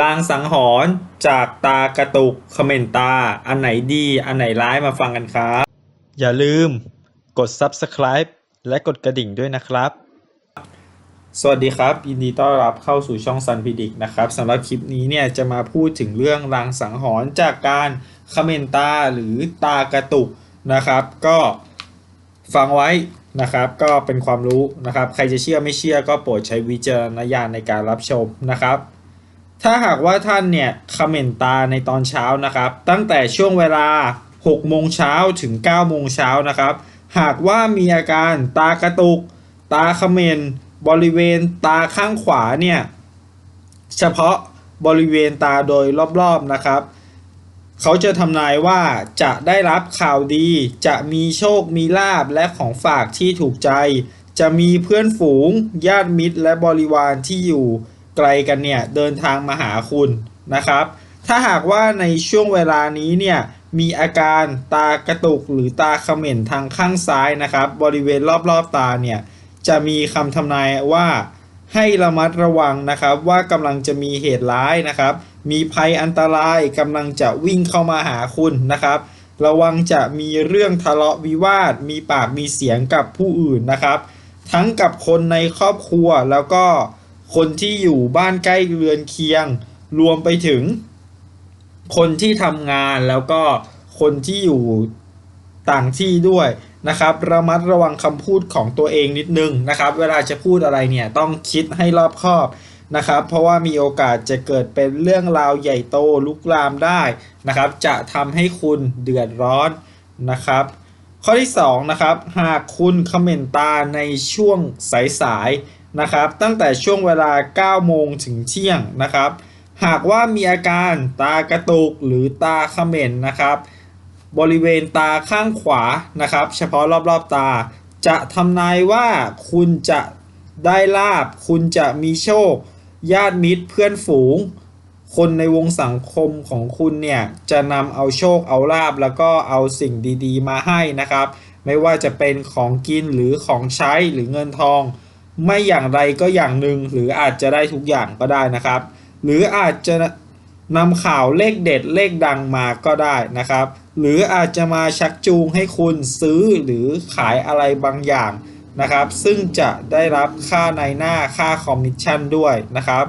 ลางสังหรณ์จากตากระตุกเขม่นตา อันไหนดี อันไหนร้ายมาฟังกันครับ อย่าลืมกด subscribe และกดกระดิ่งด้วยนะครับ สวัสดีครับ ยินดีต้อนรับเข้าสู่ช่องซันพิดิกนะครับสำหรับคลิปนี้เนี่ยจะมาพูดถึงเรื่องลางสังหรณ์จากการเขม่นตาหรือตากระตุกนะครับ ก็ฟังไว้นะครับ ก็เป็นความรู้นะครับ ใครจะเชื่อไม่เชื่อก็โปรดใช้วิจารณญาณในการรับชมนะครับ ถ้าหากว่าท่านเนี่ยขม่นตาในตอนเช้านะครับ ตั้งแต่ช่วงเวลา 6 โมงเช้าถึง 9 โมงเช้านะครับ หากว่ามีอาการตากระตุก ตาขม่นบริเวณตาข้างขวาเนี่ย เฉพาะบริเวณตาโดยรอบๆนะครับ เขาจะทำนายว่าจะได้รับข่าวดี จะมีโชคมีลาบและของฝากที่ถูกใจ จะมีเพื่อนฝูง ญาติมิตรและบริวารที่อยู่ ไกลกันเนี่ยเดินทางมาหาคุณนะครับ ถ้าหากว่าในช่วงเวลานี้เนี่ยมีอาการตากระตุกหรือตาเขม่นทางข้างซ้ายนะครับ บริเวณรอบๆตาเนี่ยจะมีคำทำนายว่าให้ระมัดระวังนะครับว่ากำลังจะมีเหตุร้ายนะครับ มีภัยอันตรายกำลังจะวิ่งเข้ามาหาคุณนะครับ ระวังจะมีเรื่องทะเลาะวิวาท มีปากมีเสียงกับผู้อื่นนะครับ ทั้งกับคนในครอบครัวแล้วก็ คนที่อยู่บ้านใกล้เรือนเคียง รวมไปถึง คนที่ทำงานแล้วก็คนที่อยู่ต่างที่ด้วยนะครับ ระมัดระวังคำพูดของตัวเองนิดนึงนะครับ เวลาจะพูดอะไรเนี่ยต้องคิดให้รอบคอบนะครับ เพราะว่ามีโอกาสจะเกิดเป็นเรื่องราวใหญ่โตลุกลามได้นะครับ จะทำให้คุณเดือดร้อนนะครับ ข้อที่2นะครับหากคุณเขม่นตาในช่วงสายๆ นะครับ ตั้งแต่ช่วงเวลา 9 โมงถึงเที่ยงนะครับ หากว่ามีอาการตากระตุกหรือตาเขม่นนะครับ บริเวณตาข้างขวานะครับ เฉพาะรอบๆตา จะทำนายว่าคุณจะได้ลาบ คุณจะมีโชค ญาติมิตรเพื่อนฝูง คนในวงสังคมของคุณเนี่ย จะนำเอาโชคเอาลาบ แล้วก็เอาสิ่งดีๆ มาให้นะครับ ไม่ว่าจะเป็นของกินหรือของใช้หรือเงินทอง ไม่อย่างไรก็อย่างหนึ่งหรืออาจจะได้ทุกอย่างก็ได้นะครับ หรืออาจจะนำข่าวเลขเด็ดเลขดังมาก็ได้นะครับ หรืออาจจะมาชักจูงให้คุณซื้อหรือขายอะไรบางอย่างนะครับ ซึ่งจะได้รับค่าในหน้าค่าคอมมิชชั่นด้วยนะครับ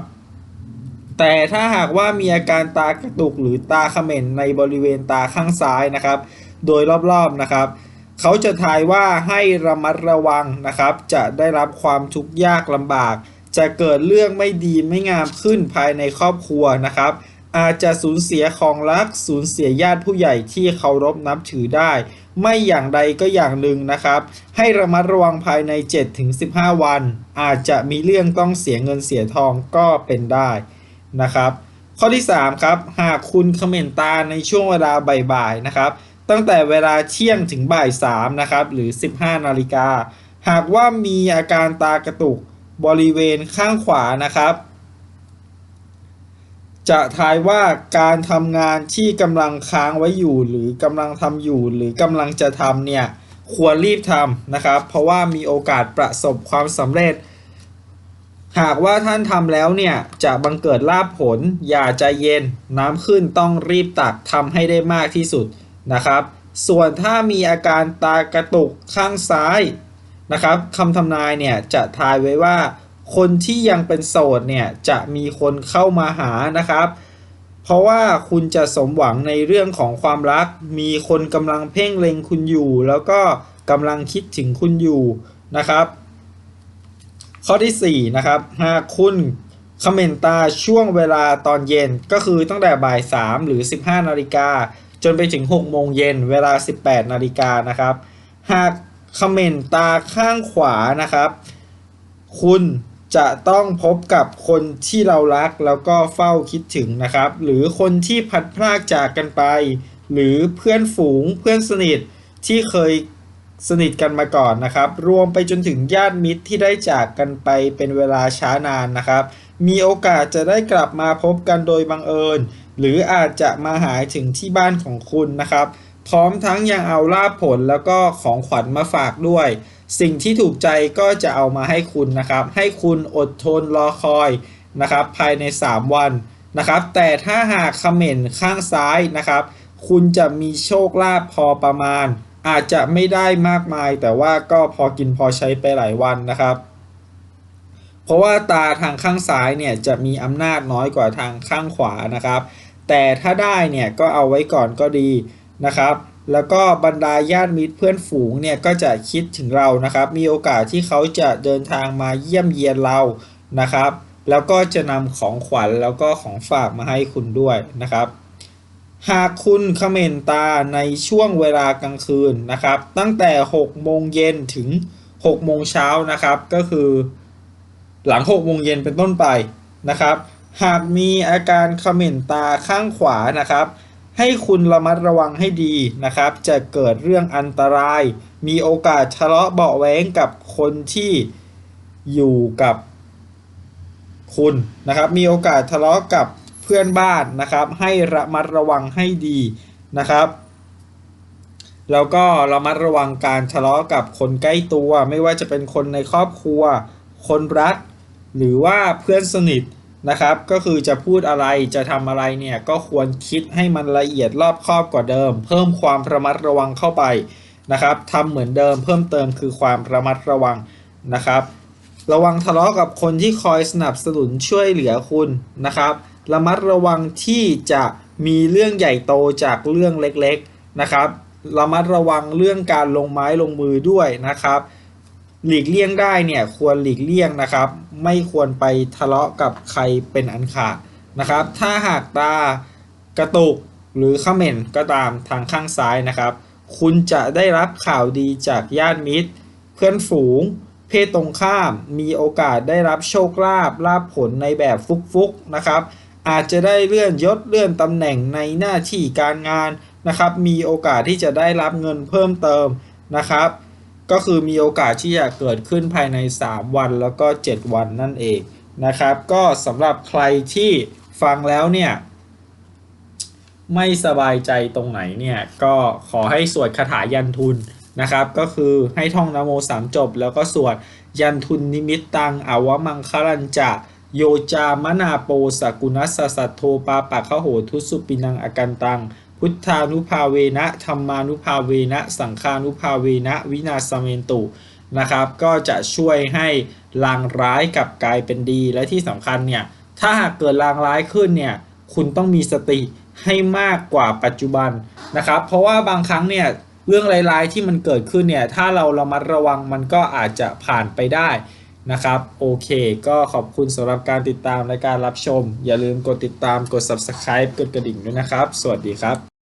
แต่ถ้าหากว่ามีอาการตากระตุกหรือตาเขม่นในบริเวณตาข้างซ้ายนะครับ โดยรอบๆนะครับ เขาจะทายว่าให้ระมัดระวังนะครับ จะได้รับความทุกข์ยากลำบาก จะเกิดเรื่องไม่ดีไม่งามขึ้นภายในครอบครัวนะครับ อาจจะสูญเสียของรักสูญเสียญาติผู้ใหญ่ที่เคารพนับถือได้ ไม่อย่างใดก็อย่างหนึ่งนะครับ ให้ระมัดระวังภายใน 7-15 วัน อาจจะมีเรื่องต้องเสียเงินเสียทองก็เป็นได้นะครับ ข้อที่ 3 ครับ หากคุณเขม่นตาในช่วงเวลาบ่ายๆนะครับ ตั้งแต่เวลาเที่ยงถึงบ่าย3นะครับหรือ 15 นาฬิกา หากว่ามีอาการตากระตุกบริเวณข้างขวานะครับ จะทายว่าการทำงานที่กำลังค้างไว้อยู่ หรือกำลังทำอยู่ หรือกำลังจะทำเนี่ยควรรีบทำนะครับ เพราะว่ามีโอกาสประสบความสำเร็จ หากว่าท่านทำแล้วเนี่ยจะบังเกิดลาภผล อย่าใจเย็น น้ำขึ้นต้องรีบตักทำให้ได้มากที่สุด นะครับ ส่วนถ้ามีอาการตากระตุกข้างซ้ายนะครับคำทำนายเนี่ยจะทายไว้ว่า คนที่ยังเป็นโสดเนี่ยจะมีคนเข้ามาหานะครับ เพราะว่าคุณจะสมหวังในเรื่องของความรัก มีคนกำลังเพ่งเล็งคุณอยู่ แล้วก็กำลังคิดถึงคุณอยู่นะครับ ข้อที่4นะครับหากคุณเขม่นตาช่วงเวลาตอนเย็นก็คือตั้งแต่บ่าย 3 หรือ 15 นาฬิกา จนไปถึง 6 โมงเย็นเวลา 18 นาฬิกานะครับ หากเขม่นตาข้างขวานะครับ คุณจะต้องพบกับคนที่เรารักแล้วก็เฝ้าคิดถึงนะครับ หรือคนที่พัดพรากจากกันไป หรือเพื่อนฝูงเพื่อนสนิทที่เคยสนิทกันมาก่อนนะครับ รวมไปจนถึงญาติมิตรที่ได้จากกันไปเป็นเวลาช้านานนะครับ มีโอกาสจะได้กลับมาพบกันโดยบังเอิญ หรืออาจจะมาหาถึงที่บ้านของคุณนะครับ พร้อมทั้งยังเอาลาภผลแล้วก็ของขวัญมาฝากด้วย สิ่งที่ถูกใจก็จะเอามาให้คุณนะครับ ให้คุณอดทนรอคอยนะครับ ภายใน 3 วันนะครับ แต่ถ้าหากคอมเมนต์ข้างซ้ายนะครับ คุณจะมีโชคลาภพอประมาณ อาจจะไม่ได้มากมาย แต่ว่าก็พอกินพอใช้ไปหลายวันนะครับ เพราะว่าตาทางข้างซ้ายเนี่ยจะมีอำนาจน้อยกว่าทางข้างขวานะครับ แต่ถ้าได้เนี่ยก็เอาไว้ก่อนก็ดีนะครับ แล้วก็บรรดาญาติมิตรเพื่อนฝูงเนี่ยก็จะคิดถึงเรานะครับ มีโอกาสที่เขาจะเดินทางมาเยี่ยมเยียนเรานะครับ แล้วก็จะนำของขวัญแล้วก็ของฝากมาให้คุณด้วยนะครับหากคุณเขม่นตาในช่วงเวลากลางคืนนะครับ ตั้งแต่ 6 โมงเย็นถึง 6 โมงเช้านะครับ ก็คือ หลัง6โมงเย็นเป็นต้นไปนะครับ หากมีอาการเขม่นตาข้างขวานะครับ ให้คุณระมัดระวังให้ดีนะครับ จะเกิดเรื่องอันตราย มีโอกาสทะเลาะเบาะแว้งกับคนที่อยู่กับคุณนะครับ มีโอกาสทะเลาะกับเพื่อนบ้านนะครับ ให้ระมัดระวังให้ดีนะครับแล้วก็ระมัดระวังการทะเลาะกับคนใกล้ตัว ไม่ว่าจะเป็นคนในครอบครัว คนรัก หรือว่าเพื่อนสนิทนะครับ ก็คือจะพูดอะไรจะทำอะไรเนี่ยก็ควรคิดให้มันละเอียดรอบคอบกว่าเดิม เพิ่มความระมัดระวังเข้าไปนะครับทำเหมือนเดิมเพิ่มเติมคือความระมัดระวังนะครับ ระวังทะเลาะกับคนที่คอยสนับสนุนช่วยเหลือคุณนะครับ ระมัดระวังที่จะมีเรื่องใหญ่โตจากเรื่องเล็กๆนะครับ ระมัดระวังเรื่องการลงไม้ลงมือด้วยนะครับ หลีกเลี่ยงได้เนี่ยควรหลีกเลี่ยงนะครับ ไม่ควรไปทะเลาะกับใครเป็นอันขาดนะครับ ถ้าหากตากระตุกหรือขม่นก็ตามทางข้างซ้ายนะครับ คุณจะได้รับข่าวดีจากญาติมิตร เพื่อนฝูง เพศตรงข้ามมีโอกาสได้รับโชคลาภลาภผลในแบบฟุกๆนะครับ อาจจะได้เลื่อนยศเลื่อนตำแหน่งในหน้าที่การงานนะครับ มีโอกาสที่จะได้รับเงินเพิ่มเติมนะครับ ก็คือมีโอกาสที่จะเกิดขึ้นภายใน 3 วันแล้วก็ 7 วันนั่นเองนะครับ ก็สำหรับใครที่ฟังแล้วเนี่ย ไม่สบายใจตรงไหนเนี่ย ก็ขอให้สวดคาถายันทุนนะครับ ก็คือให้ท่องนโมสามจบ แล้วก็สวดยันทุนนิมิตตังอวมังคลันจะโยจามนาโปสกุณัสสัทโทปาปะคะโหทุสุปินังอากันตัง พุทธานุภาเวนะธรรมานุภาเวนะ สังฆานุภาเวนะวินาศเมนตุนะครับ ก็จะช่วยให้ลางร้ายกลับกลายเป็นดีและที่สำคัญเนี่ย ถ้าหากเกิดลางร้ายขึ้นเนี่ย คุณต้องมีสติให้มากกว่าปัจจุบันนะครับ เพราะว่าบางครั้งเนี่ยเรื่องร้ายๆที่มันเกิดขึ้นเนี่ย ถ้าเราระมัดระวังมันก็อาจจะผ่านไปได้ นะครับ โอเค ก็ขอบคุณสำหรับการติดตามและการรับชม อย่าลืมกดติดตามกด subscribe กดกระดิ่งด้วยนะครับ สวัสดีครับ